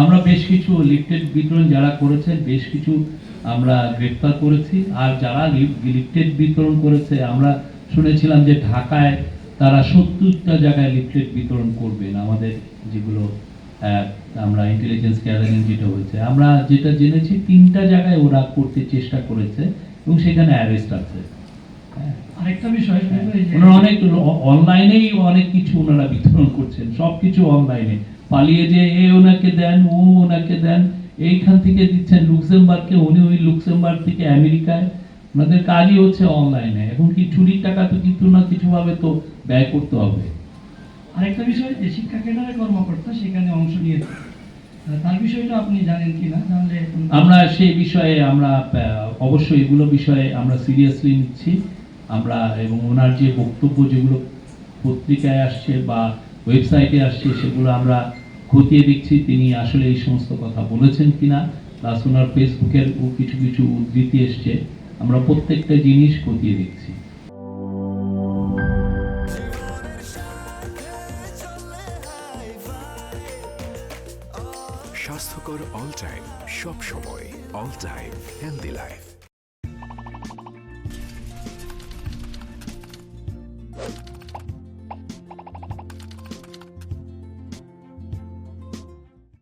আমরা বেশ কিছু লিফটেড বিতরণ যারা করেছেন, বেশ কিছু আমরা গ্রেফতার করেছি। আর যারা লিফটেড বিতরণ করেছে, আমরা শুনেছিলাম যে ঢাকায় তারা সত্তরটা জায়গায় লিফলেট বিতরণ করবেন। আমাদের যেগুলো আমরা ইন্টেলিজেন্স গ্যাদারিং যেটা হয়েছে। আমরা যেটা জেনেছি, তিনটা জায়গায় ওরা করতে চেষ্টা করেছে এবং সেখানে অ্যারেস্ট আছে। হ্যাঁ। আরেকটা বিষয় কিন্তু এই যে- ওনারা অনেক অনলাইনেই অনেক কিছু ওনারা বিতরণ করছেন সবকিছু অনলাইনে। পালিয়ে যে এ ওনাকে দেন ও ওনাকে দেন এইখান থেকে দিচ্ছেন লুক্সেমবার্গকে উনি ওই লুক্সেমবার্গ থেকে আমেরিকায়। ওনাদের কাজই হচ্ছে অনলাইনে। এখন কি চুরির টাকা তো কিছু না কিছু ভাবে তো ব্যয় করতে হবে। আরেকটা বিষয় যে শিক্ষা কেন্দ্রের কর্মকর্তা সেখানে অংশ আহ, তার বিষয়টা আপনি জানেন কিনা? জানলে আমরা সেই বিষয়ে আমরা অবশ্যই এগুলো বিষয়ে আমরা সিরিয়াসলি নিচ্ছি। আমরা এবং ওনার যে বক্তব্য যেগুলো পত্রিকায় আসছে বা ওয়েবসাইটে আসছে, সেগুলো আমরা খতিয়ে দেখছি, তিনি আসলে এই সমস্ত কথা বলেছেন কিনা। প্লাস ওনার ফেসবুকের কিছু কিছু উদ্ধৃতি এসছে। আমরা প্রত্যেকটা জিনিস খতিয়ে দেখছি। স্বাস্থ্যকর অল টাইম সব সময় অল টাইম হেলদি লাইফ